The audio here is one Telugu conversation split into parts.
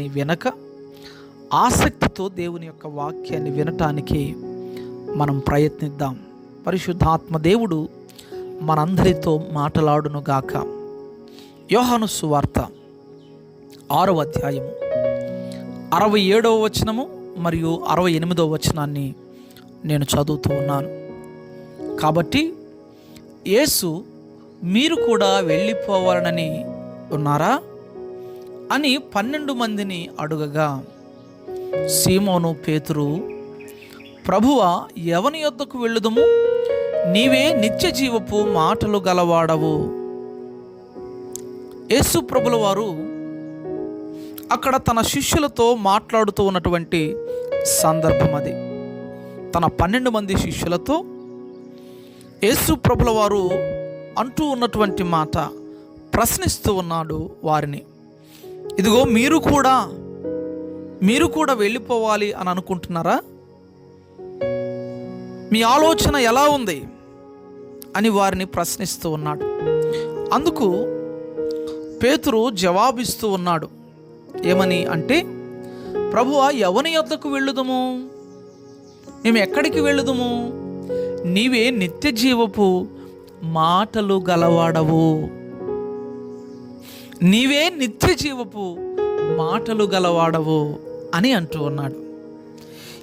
వినక ఆసక్తితో దేవుని యొక్క వాక్యాన్ని వినటానికి మనం ప్రయత్నిద్దాం. పరిశుద్ధాత్మ దేవుడు మనందరితో మాట్లాడునుగాక. యోహాను సువార్త ఆరవ అధ్యాయము అరవై ఏడవ వచనము మరియు అరవై ఎనిమిదవ వచనాన్ని నేను చదువుతూ ఉన్నాను. కాబట్టి యేసు మీరు కూడా వెళ్ళిపోవాలనని ఉన్నారా? అని పన్నెండు మందిని అడుగగా సీమోను పేతురు ప్రభువ ఎవని యొద్దకు వెళ్ళుదము? నీవే నిత్య జీవపు మాటలు గలవాడవు. యేసు ప్రభుల వారు అక్కడ తన శిష్యులతో మాట్లాడుతూ ఉన్నటువంటి సందర్భం అది. తన పన్నెండు మంది శిష్యులతో యేసు ప్రభుల వారు అంటూ ఉన్నటువంటి మాట ప్రశ్నిస్తూ ఉన్నాడు వారిని. ఇదిగో మీరు కూడా మీరు కూడా వెళ్ళిపోవాలి అని అనుకుంటున్నారా? మీ ఆలోచన ఎలా ఉంది? అని వారిని ప్రశ్నిస్తూ ఉన్నాడు. అందుకు పేతురు జవాబిస్తూ ఉన్నాడు. ఏమని అంటే ప్రభువ ఎవని యొద్దకు వెళ్ళుదము. మేము ఎక్కడికి వెళ్ళుదము? నీవే నిత్య జీవపు మాటలు గలవాడవు. నీవే నిత్య జీవపు మాటలు గలవాడవు అని అంటూ ఉన్నాడు.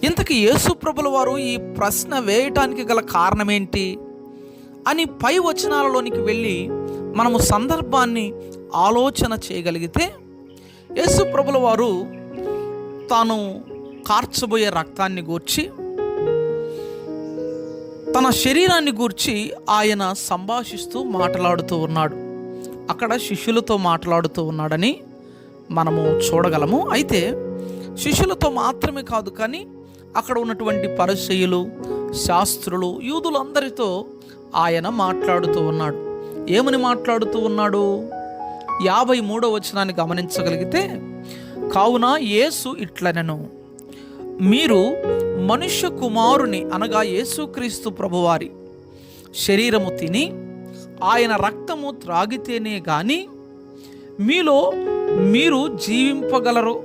ఇంతకు యేసుప్రభుల వారు ఈ ప్రశ్న వేయటానికి గల కారణం ఏంటి అని పై వచనాలలోనికి వెళ్ళి మనము సందర్భాన్ని ఆలోచన చేయగలిగితే యేసుప్రభుల వారు తాను కార్చబోయే రక్తాన్ని గూర్చి తన శరీరాన్ని గూర్చి ఆయన సంభాషిస్తూ మాట్లాడుతూ ఉన్నాడు. అక్కడ శిష్యులతో మాట్లాడుతూ ఉన్నాడని మనము చూడగలము. అయితే శిష్యులతో మాత్రమే కాదు కానీ అక్కడ ఉన్నటువంటి పరిచయులు శాస్త్రులు యూదులందరితో ఆయన మాట్లాడుతూ ఉన్నాడు. ఏమని మాట్లాడుతూ ఉన్నాడు? యాభై మూడో వచనాన్ని గమనించగలిగితే కావున యేసు ఇట్లనెను. మీరు మనుష్య కుమారుని అనగా యేసుక్రీస్తు ప్రభువారి శరీరము తిని ఆయన రక్తము త్రాగితేనే కానీ మీలో మీరు జీవింపగలరు.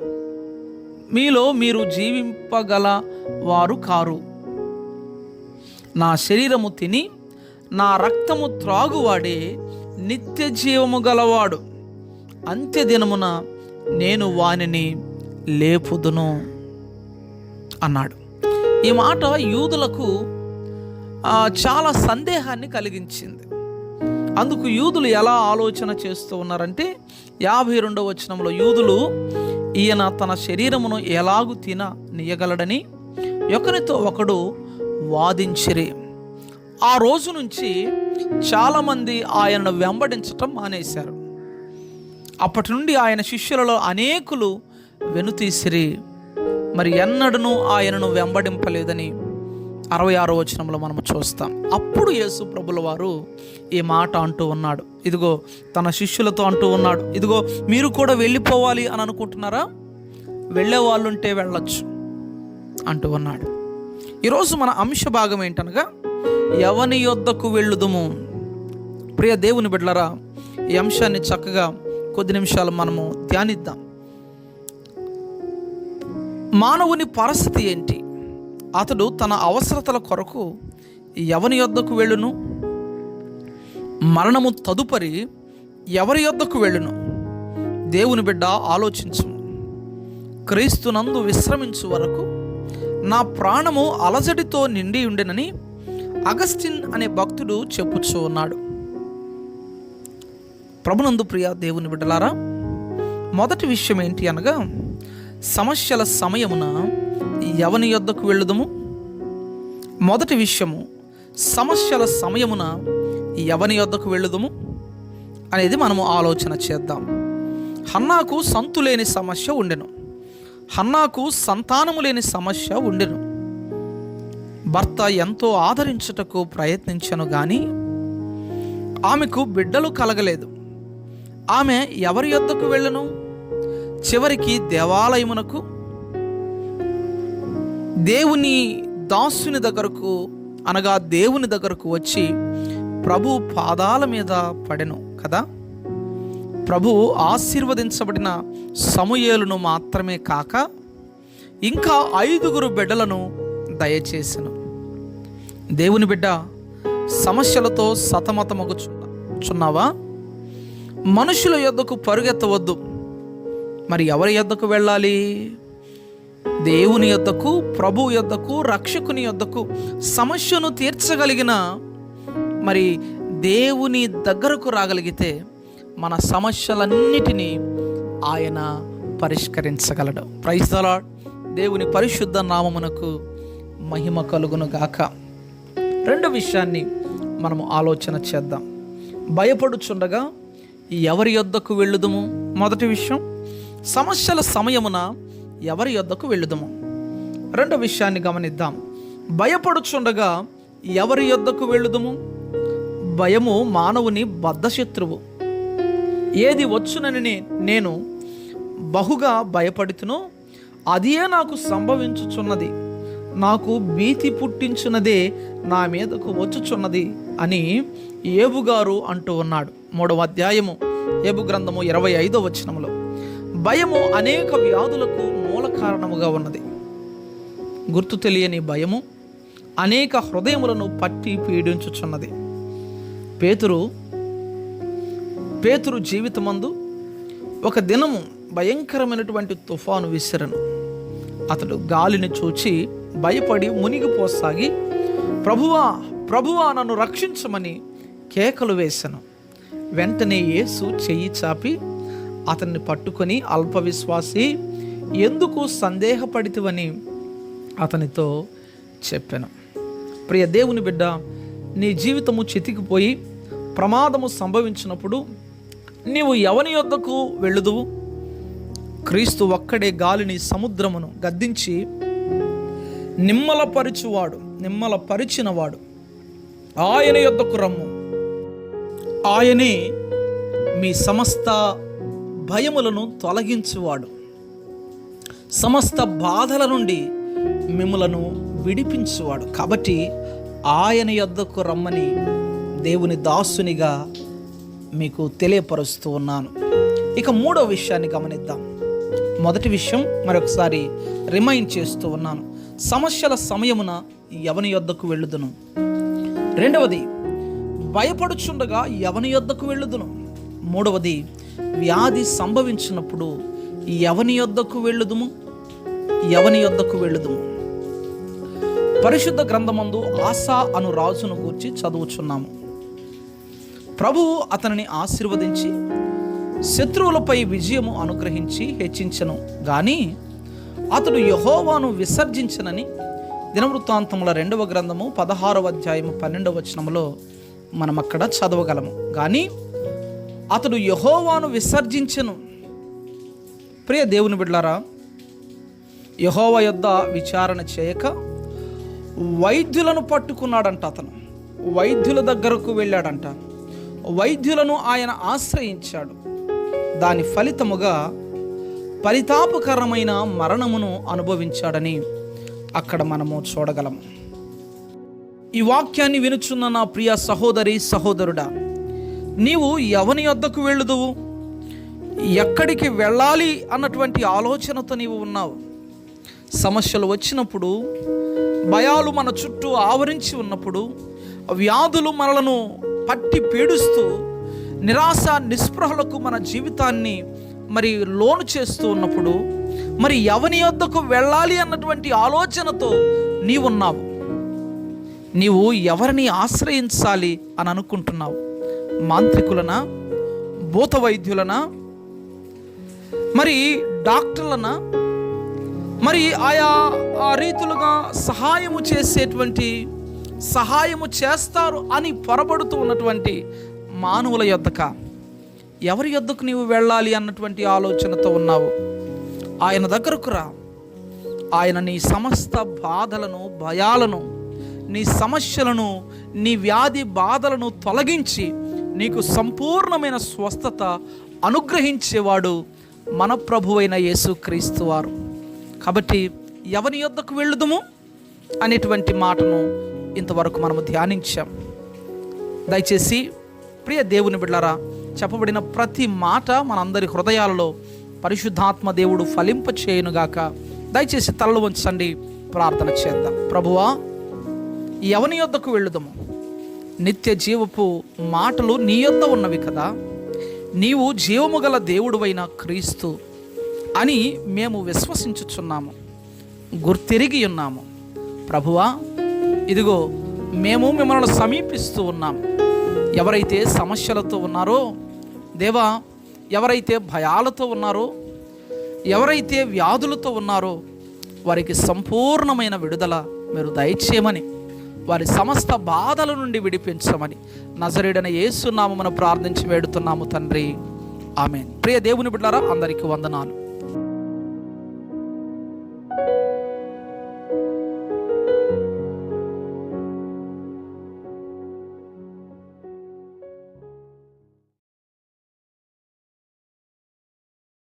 మీలో మీరు జీవింపగల వారు కారు. నా శరీరము తిని నా రక్తము త్రాగువాడే నిత్య జీవము గలవాడు. అంత్యదినమున నేను వానిని లేపుదును అన్నాడు. ఈ మాట యూదులకు చాలా సందేహాన్ని కలిగించింది. అందుకు యూదులు ఎలా ఆలోచన చేస్తూ ఉన్నారంటే యాభై రెండవ వచనంలో యూదులు ఈయన తన శరీరమును ఎలాగు తిన నీయగలడని ఒకరితో ఒకడు వాదించిరి. ఆ రోజు నుంచి చాలామంది ఆయనను వెంబడించటం మానేశారు. అప్పటి నుండి ఆయన శిష్యులలో అనేకులు వెనుతీసిరి. మరి ఎన్నడూ ఆయనను వెంబడింపలేదని అరవై ఆరో వచనంలో మనం చూస్తాం. అప్పుడు యేసు ప్రభుల వారు ఈ మాట అంటూ ఉన్నాడు. ఇదిగో తన శిష్యులతో అంటూ ఉన్నాడు. ఇదిగో మీరు కూడా వెళ్ళిపోవాలి అని అనుకుంటున్నారా? వెళ్ళే వాళ్ళుంటే వెళ్ళొచ్చు అంటూ ఉన్నాడు. ఈరోజు మన అంశ భాగం ఏంటనగా ఎవని యొద్దకు వెళ్ళుదుము? ప్రియ దేవుని బిడ్డలరా ఈ అంశాన్ని చక్కగా కొద్ది నిమిషాలు మనము ధ్యానిద్దాం. మానవుని పరిస్థితి ఏంటి? అతడు తన అవసరతల కొరకు ఎవని యొద్దకు వెళ్ళును? మరణము తదుపరి ఎవరి యొద్దకు వెళ్ళును? దేవుని బిడ్డ ఆలోచించు క్రీస్తునందు విశ్రమించు వరకు నా ప్రాణము అలజడితో నిండి ఉండెనని అగస్టిన్ అనే భక్తుడు చెప్పుచూ ఉన్నాడు. ప్రభునందు ప్రియ దేవుని బిడ్డలారా మొదటి విషయం ఏంటి అనగా సమస్యల సమయమున ఎవని యొద్దకు వెళ్ళుదము. మొదటి విషయము సమస్యల సమయమున ఎవని యొద్దకు వెళ్ళుదము అనేది మనము ఆలోచన చేద్దాం. హన్నాకు సంతు లేని సమస్య ఉండెను. హన్నాకు సంతానము లేని సమస్య ఉండెను. భర్త ఎంతో ఆదరించుటకు ప్రయత్నించను కానీ ఆమెకు బిడ్డలు కలగలేదు. ఆమె ఎవరి యొద్దకు వెళ్ళను? చివరికి దేవాలయమునకు దేవుని దాసుని దగ్గరకు అనగా దేవుని దగ్గరకు వచ్చి ప్రభు పాదాల మీద పడెను కదా? ప్రభు ఆశీర్వదించబడిన సమూయేలును మాత్రమే కాక ఇంకా ఐదుగురు బిడ్డలను దయచేసెను. దేవుని బిడ్డ సమస్యలతో సతమతమగుచున్నావా? మనుషుల యొద్దకు పరుగెత్తవద్దు. మరి ఎవరి యొద్దకు వెళ్ళాలి? దేవుని యొద్దకు ప్రభు యొద్దకు రక్షకుని యొద్దకు సమస్యను తీర్చగలిగిన మరి దేవుని దగ్గరకు రాగలిగితే మన సమస్యలన్నిటినీ ఆయన పరిష్కరించగలడు. ప్రైస్తలా దేవుని పరిశుద్ధ నామమునకు మహిమ కలుగును గాక. రెండో విషయాన్ని మనము ఆలోచన చేద్దాం. భయపడుచుండగా ఎవరి యొద్దకు వెళ్ళుదుము? మొదటి విషయం సమస్యల సమయమున ఎవరి యొద్దకు వెళ్ళుదము? రెండో విషయాన్ని గమనిద్దాం. భయపడుచుండగా ఎవరి యొద్దకు వెళ్ళుదము? భయము మానవుని బద్ధశత్రువు. ఏది వచ్చునని నేను బహుగా భయపడుతునో అదే నాకు సంభవించుచున్నది. నాకు భీతి పుట్టించున్నదే నా మీదకు వచ్చుచున్నది అని ఏబుగారు అంటూ ఉన్నాడు. మూడవ అధ్యాయము ఏబు గ్రంథము ఇరవై ఐదో వచ్చినములో భయము అనేక వ్యాధులకు మూల కారణముగా ఉన్నది. గుర్తు తెలియని భయము అనేక హృదయములను పట్టి పీడించుచున్నది. పేతురు పేతురు జీవితమందు ఒక దినము భయంకరమైనటువంటి తుఫాను విసిరను. అతడు గాలిని చూచి భయపడి మునిగిపోసాగి ప్రభువా ప్రభువా నన్ను రక్షించమని కేకలు వేశాను వెంటనే యేసు చెయ్యి చాపి అతన్ని పట్టుకొని అల్పవిశ్వాసి ఎందుకు సందేహపడితివని అతనితో చెప్పాను. ప్రియ దేవుని బిడ్డ నీ జీవితము చితికిపోయి ప్రమాదము సంభవించినప్పుడు నీవు ఎవని యొద్దకు వెళ్ళుదువు? క్రీస్తు ఒక్కడే గాలిని సముద్రమును గద్దించి నిమ్మలపరిచువాడు నిమ్మలపరిచినవాడు. ఆయన యొద్దకు రమ్ము. ఆయనే మీ సమస్త భయములను తొలగించువాడు. సమస్త బాధల నుండి మిమ్మలను విడిపించువాడు. కాబట్టి ఆయన యొద్దకు రమ్మని దేవుని దాసునిగా మీకు తెలియపరుస్తూ ఉన్నాను. ఇక మూడో విషయాన్ని గమనిద్దాం. మొదటి విషయం మరొకసారి రిమైండ్ చేస్తూ ఉన్నాను. సమస్యల సమయమున ఎవని యొద్దకు వెళ్ళుదును? రెండవది భయపడుచుండగా ఎవని యొద్దకు వెళ్ళుదును? మూడవది వ్యాధి సంభవించినప్పుడు ఎవని యొద్దకు వెళ్ళుదుము? ఎవని యొద్దకు వెళ్ళుదుము? పరిశుద్ధ గ్రంథమందు ఆశా అను రాజును గూర్చి చదువుచున్నాము. ప్రభువు అతనిని ఆశీర్వదించి శత్రువులపై విజయము అనుగ్రహించి హెచ్చించను. కానీ అతడు యహోవాను విసర్జించనని దినవృత్తాంతముల రెండవ గ్రంథము పదహారవ అధ్యాయము పన్నెండవ వచనములో మనం అక్కడ చదవగలము. కానీ అతడు యహోవాను విసర్జించను. ప్రియ దేవుని బిడ్లారా యహోవ యొద్ద విచారణ చేయక వైద్యులను పట్టుకున్నాడంట అతను. వైద్యుల దగ్గరకు వెళ్ళాడంట. వైద్యులను ఆయన ఆశ్రయించాడు. దాని ఫలితముగా పరితాపకరమైన మరణమును అనుభవించాడని అక్కడ మనము చూడగలము. ఈ వాక్యాన్ని వినుచున్న నా ప్రియ సహోదరి సహోదరుడా నీవు ఎవని వద్దకు వెళ్ళుదువు? ఎక్కడికి వెళ్ళాలి అన్నటువంటి ఆలోచనతో నీవు ఉన్నావు. సమస్యలు వచ్చినప్పుడు భయాలు మన చుట్టూ ఆవరించి ఉన్నప్పుడు వ్యాధులు మనలను పట్టి పీడుస్తూ నిరాశ నిస్పృహలకు మన జీవితాన్ని మరి లోను చేస్తూ ఉన్నప్పుడు మరి ఎవని వద్దకు వెళ్ళాలి అన్నటువంటి ఆలోచనతో నీవున్నావు. నీవు ఎవరిని ఆశ్రయించాలి అని అనుకుంటున్నావు? మాంత్రికులనా? భూత వైద్యులన మరి డాక్టర్లన? మరి ఆయా ఆ రీతులుగా సహాయము చేసేటువంటి సహాయము చేస్తారు అని పొరబడుతూ ఉన్నటువంటి మానవుల యొద్దక ఎవరి యొద్దకు నీవు వెళ్ళాలి అన్నటువంటి ఆలోచనతో ఉన్నావు? ఆయన దగ్గరకు రా. ఆయన నీ సమస్త బాధలను భయాలను నీ సమస్యలను నీ వ్యాధి బాధలను తొలగించి నీకు సంపూర్ణమైన స్వస్థత అనుగ్రహించేవాడు మన ప్రభువైన యేసుక్రీస్తు వారు. కాబట్టి ఎవరి యొద్దకు వెళ్ళుదుము అనేటువంటి మాటను ఇంతవరకు మనము ధ్యానించాం. దయచేసి ప్రియ దేవుని బిడ్డలారా చెప్పబడిన ప్రతి మాట మనందరి హృదయాలలో పరిశుద్ధాత్మ దేవుడు ఫలింప చేయనుగాక దయచేసి తలలు వంచండి ప్రార్థన చేద్దాం. ప్రభువా ఎవని యొద్దకు వెళ్ళుదము? నిత్య జీవపు మాటలు నీ యొద్ద ఉన్నవి కదా. నీవు జీవము గల దేవుడువైన క్రీస్తు అని మేము విశ్వసించుచున్నాము. గుర్తిరిగి ఉన్నాము. ప్రభువా ఇదిగో మేము మిమ్మల్ని సమీపిస్తూ ఉన్నాము ఎవరైతే సమస్యలతో ఉన్నారో దేవా ఎవరైతే భయాలతో ఉన్నారో ఎవరైతే వ్యాధులతో ఉన్నారో వారికి సంపూర్ణమైన విడుదల మీరు దయచేయమని వారి సమస్త బాధల నుండి విడిపించమని. నజరేడన యేసునామమున ప్రార్థించి వేడుతున్నాము తండ్రి. ఆమె ప్రియ దేవుని బిడ్డారా అందరికీ వందనాలు.